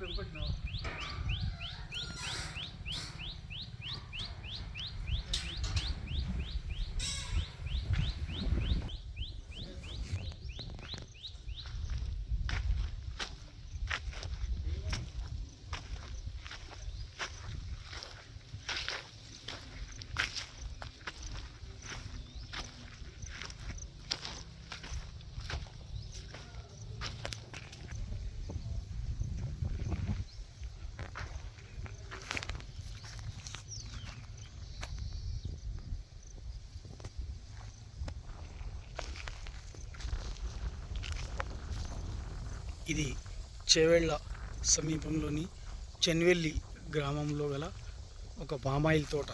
그런 거죠. ఇది చేవెళ్ళ సమీపంలోని చెన్వెల్లి గ్రామంలో గల ఒక పామాయిల్ తోట.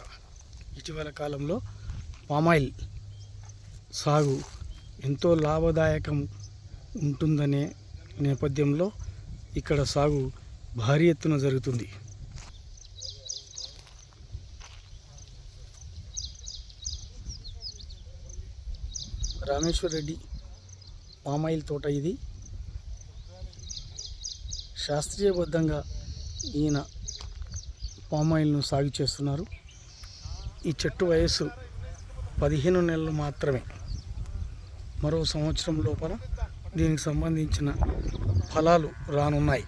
ఇటీవల కాలంలో పామాయిల్ సాగు ఎంతో లాభదాయకం ఉంటుందనే నేపథ్యంలో ఇక్కడ సాగు భారీ ఎత్తున జరుగుతుంది. రామేశ్వర్ రెడ్డి పామాయిల్ తోట ఇది. శాస్త్రీయబద్ధంగా ఈయన పామాయిల్ను సాగు చేస్తున్నారు. ఈ చెట్టు వయస్సు పదిహేను నెలలు మాత్రమే. మరో సంవత్సరం లోపల దీనికి సంబంధించిన ఫలాలు రానున్నాయి.